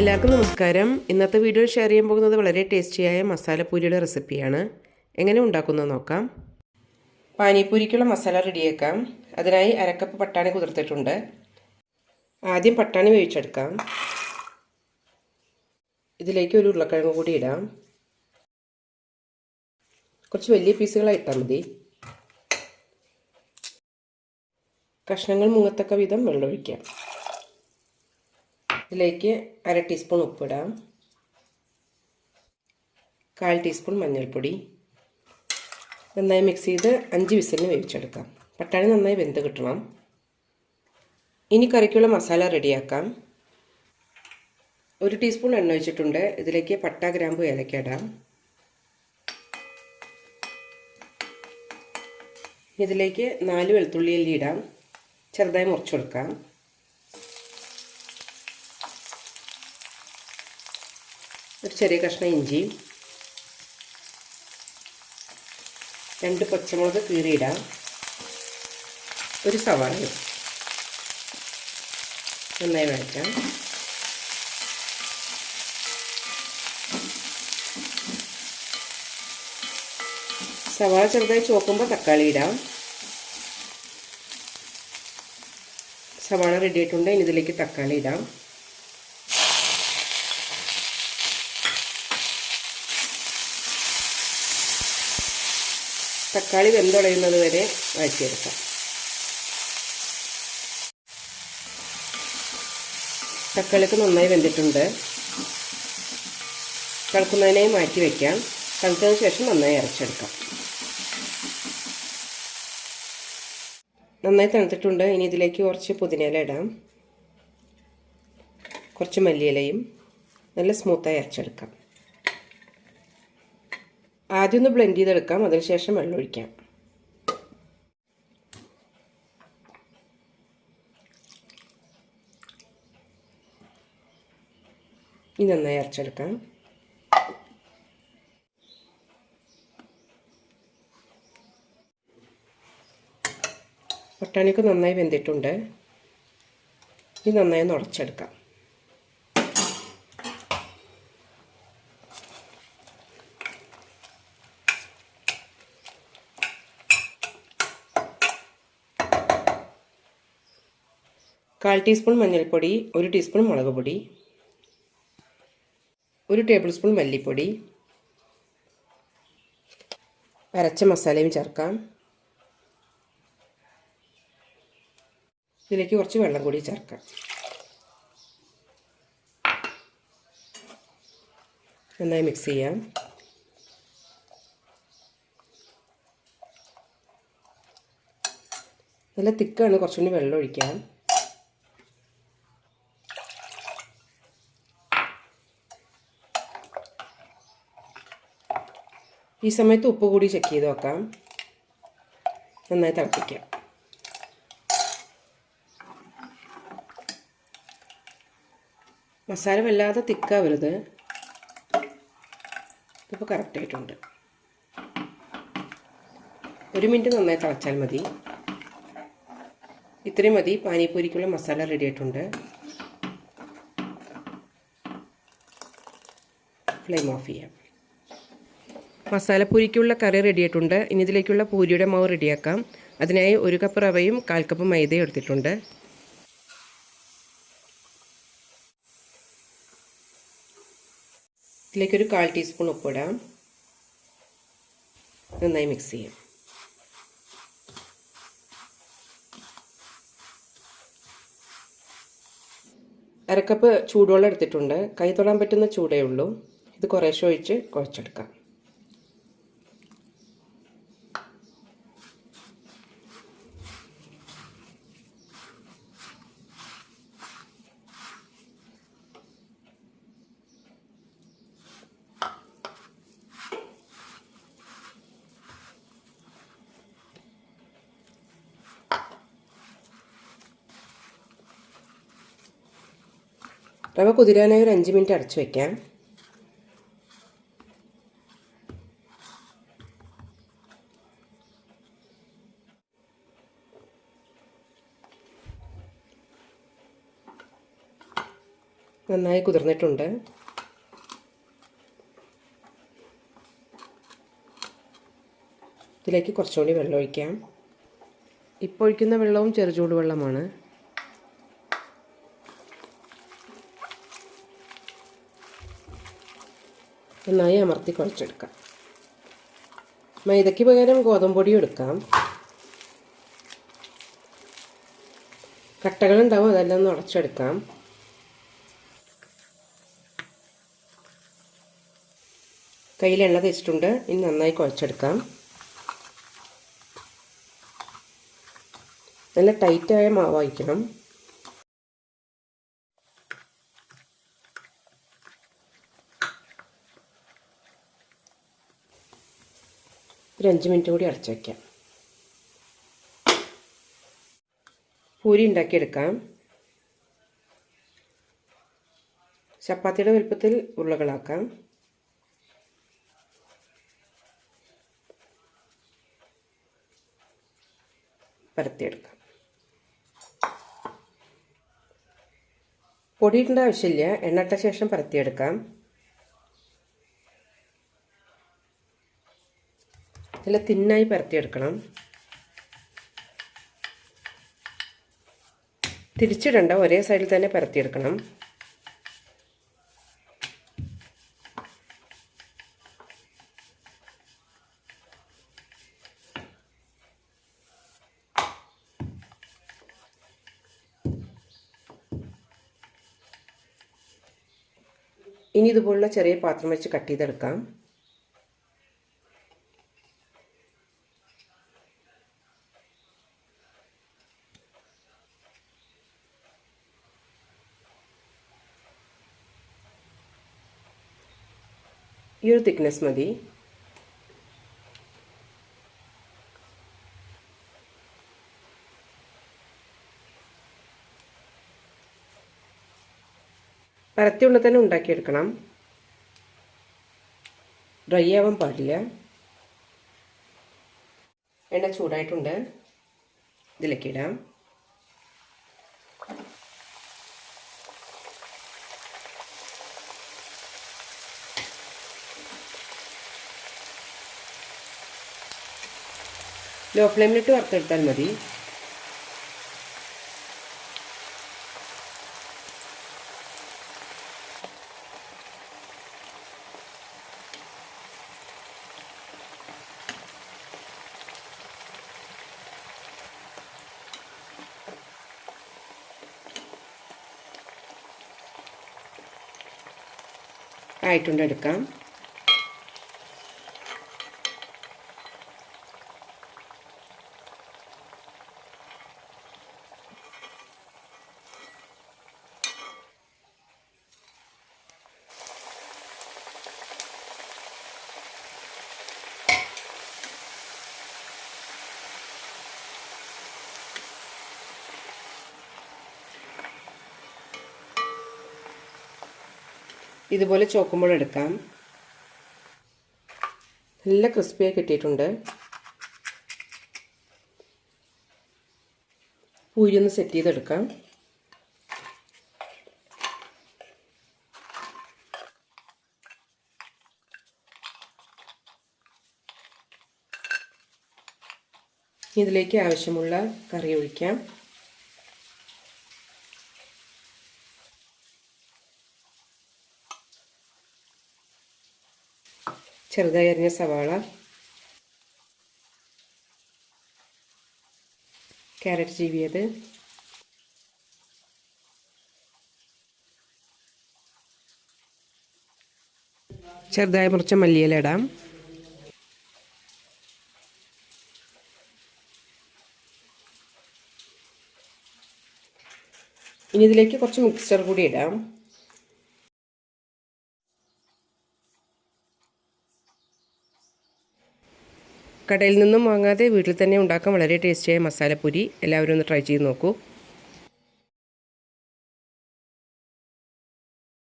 എല്ലാവർക്കും നമസ്കാരം. ഇന്നത്തെ വീഡിയോ ഷെയർ ചെയ്യാൻ പോകുന്നത് വളരെ ടേസ്റ്റിയായ മസാലപ്പൂരിയുടെ റെസിപ്പിയാണ് എങ്ങനെ ഉണ്ടാക്കുന്നത് നോക്കാം. പാനിപ്പൂരിക്കുള്ള മസാല റെഡിയാക്കാം അതിനായി അരക്കപ്പ് പട്ടാണി കുതിർത്തിട്ടുണ്ട്. ആദ്യം പട്ടാണി വേവിച്ചെടുക്കാം. ഇതിലേക്ക് ഒരു ഉരുളക്കിഴങ്ങ് കൂടി ഇടാം. കുറച്ച് വലിയ പീസുകളായി ഇട്ടാൽ മതി. കഷ്ണങ്ങൾ മുങ്ങത്തക്ക വിധം വെള്ളമൊഴിക്കാം. ഇതിലേക്ക് അര ടീസ്പൂൺ ഉപ്പിടാം. കാൽ ടീസ്പൂൺ മഞ്ഞൾപ്പൊടി. നന്നായി മിക്സ് ചെയ്ത് അഞ്ച് വിസിലിന് വേവിച്ചെടുക്കാം. പട്ടാണി നന്നായി വെന്ത് കിട്ടണം. ഇനി കറിക്കുള്ള മസാല റെഡിയാക്കാം. ഒരു ടീസ്പൂൺ എണ്ണ ഒഴിച്ചിട്ടുണ്ട്. ഇതിലേക്ക് പട്ട ഗ്രാമ്പു ഏലക്ക ഇടാം. ഇതിലേക്ക് നാല് വെളുത്തുള്ളി അല്ലി ഇടാം. ചെറുതായി മുറിച്ചു ഒരു ചെറിയ കഷ്ണം ഇഞ്ചിയും രണ്ട് പച്ചമുളക് കീറിയിടാം. ഒരു സവാള നന്നായി വഴറ്റാം. സവാള ചെറുതായി ചോക്കുമ്പോൾ തക്കാളി ഇടാം. സവാള റെഡി ആയിട്ടുണ്ട്. ഇനി ഇതിലേക്ക് തക്കാളി ഇടാം. തക്കാളി വെന്തുടയുന്നത് വരെ വഴറ്റിയെടുക്കാം. തക്കാളിക്ക് നന്നായി വെന്തിട്ടുണ്ട്. തിളക്കുന്നതിനായി മാറ്റി വയ്ക്കാം തണുത്തതിന് ശേഷം നന്നായി അരച്ചെടുക്കാം. നന്നായി തണുത്തിട്ടുണ്ട് ഇനി ഇതിലേക്ക് കുറച്ച് പുതിനയില ഇടാം. കുറച്ച് മല്ലിയിലയും നല്ല സ്മൂത്തായി അരച്ചെടുക്കാം. ആദ്യം ഒന്ന് ബ്ലെൻഡ് ചെയ്തെടുക്കാം. അതിനുശേഷം വെള്ളം ഒഴിക്കാം. ഇനി നന്നായി അരച്ചെടുക്കാം. ഒട്ടാണിക്ക് നന്നായി വെന്തിട്ടുണ്ട്. ഇനി നന്നായി നുടച്ചെടുക്കാം കാൽ ടീസ്പൂൺ മഞ്ഞൾപ്പൊടി ഒരു ടീസ്പൂൺ മുളക് പൊടി ഒരു ടേബിൾ സ്പൂൺ മല്ലിപ്പൊടി അരച്ച മസാലയും ചേർക്കാം. ഇതിലേക്ക് കുറച്ച് വെള്ളം കൂടി ചേർക്കാം. നന്നായി മിക്സ് ചെയ്യാം. നല്ല തിക്കാണ് കുറച്ചുകൂടി വെള്ളം ഒഴിക്കാം. ഈ സമയത്ത് ഉപ്പ് കൂടി ചെക്ക് ചെയ്ത് നോക്കാം നന്നായി തിളപ്പിക്കാം മസാല വല്ലാതെ തിക്കാവരുത്. ഇപ്പോൾ കറക്റ്റായിട്ടുണ്ട് ഒരു മിനിറ്റ് നന്നായി തിളച്ചാൽ മതി. ഇത്രയും മതി. പാനിപ്പൂരിക്കുള്ള മസാല റെഡി ആയിട്ടുണ്ട്. ഫ്ലെയിം ഓഫ് ചെയ്യാം. മസാലപ്പൂരിക്കുള്ള കറി റെഡിയായിട്ടുണ്ട്. ഇനി ഇതിലേക്കുള്ള പൂരിയുടെ മാവ് റെഡിയാക്കാം. അതിനായി ഒരു കപ്പ് റവയും കാൽ കപ്പ് മൈദയും എടുത്തിട്ടുണ്ട്. ഇതിലേക്കൊരു കാൽ ടീസ്പൂൺ ഉപ്പിടാം. നന്നായി മിക്സ് ചെയ്യാം. അരക്കപ്പ് ചൂടുവെള്ളം എടുത്തിട്ടുണ്ട്. കൈ തൊടാൻ പറ്റുന്ന ചൂടേ ഉള്ളൂ. ഇത് കുറേശ്ശെ ഒഴിച്ച് കുഴച്ചെടുക്കാം. റവ കുതിരാനായി ഒരു അഞ്ച് മിനിറ്റ് അടച്ചു വയ്ക്കാം നന്നായി കുതിർന്നിട്ടുണ്ട്. ഇതിലേക്ക് കുറച്ചുകൂടി വെള്ളം ഒഴിക്കാം. ഇപ്പോൾ ഒഴിക്കുന്ന വെള്ളവും ചെറുചൂട് നന്നായി അമർത്തി കുഴച്ചെടുക്കാം. മൈദയ്ക്ക് പകരം ഗോതമ്പ് പൊടി എടുക്കാം. കട്ടകളുണ്ടാവും അതെല്ലാം ഒന്ന് ഉടച്ചെടുക്കാം. കയ്യിൽ എണ്ണ തേച്ചിട്ടുണ്ട് ഇനി നന്നായി കുഴച്ചെടുക്കാം. നല്ല ടൈറ്റായ മാവായിരിക്കണം. ഒരു അഞ്ച് മിനിറ്റ് കൂടി അടച്ചു വയ്ക്കാം പൂരി ഉണ്ടാക്കിയെടുക്കാം. ചപ്പാത്തിയുടെ വലുപ്പത്തിൽ ഉരുളകളാക്കാം. പരത്തിയെടുക്കാം. പൊടിയിടേണ്ട ആവശ്യമില്ല. എണ്ണട്ട ശേഷം പരത്തിയെടുക്കാം. നല്ല തിന്നായി പരത്തിയെടുക്കണം. തിരിച്ചിടണ്ട ഒരേ സൈഡിൽ തന്നെ പരത്തിയെടുക്കണം. ഇനി ഇതുപോലുള്ള ചെറിയ പാത്രം വെച്ച് കട്ട് ചെയ്തെടുക്കാം. ഈ ഒരു തിക്നെസ് മതി പരത്തിയുള്ള തന്നെ ഉണ്ടാക്കിയെടുക്കണം. ഡ്രൈ ആവാൻ പാടില്ല. എണ്ണ ചൂടായിട്ടുണ്ട്. ഇതിലേക്ക് ഇടാം. ലോ ഫ്ലെയിമിലിട്ട് വറുത്തെടുത്താൽ മതി. ആയിട്ടുണ്ട് എടുക്കാം. ഇതുപോലെ ചോക്കുമ്പോൾ എടുക്കാം. നല്ല ക്രിസ്പിയായി കിട്ടിയിട്ടുണ്ട്. പൂരി ഒന്ന് സെറ്റ് ചെയ്തെടുക്കാം. ഇതിലേക്ക് ആവശ്യമുള്ള കറി ഒഴിക്കാം. ചെറുതായി അരിഞ്ഞ സവാള ക്യാരറ്റ് ചീവിയത് ചെറുതായി മുറിച്ച മല്ലിയില ഇടാം. ഇനി ഇതിലേക്ക് കുറച്ച് മിക്സ്ചർ കൂടി ഇടാം. കടയിൽ നിന്നും വാങ്ങാതെ വീട്ടിൽ തന്നെ ഉണ്ടാക്കാൻ വളരെ ടേസ്റ്റിയായ മസാലപ്പൊരി. എല്ലാവരും ഒന്ന് ട്രൈ ചെയ്ത് നോക്കൂ.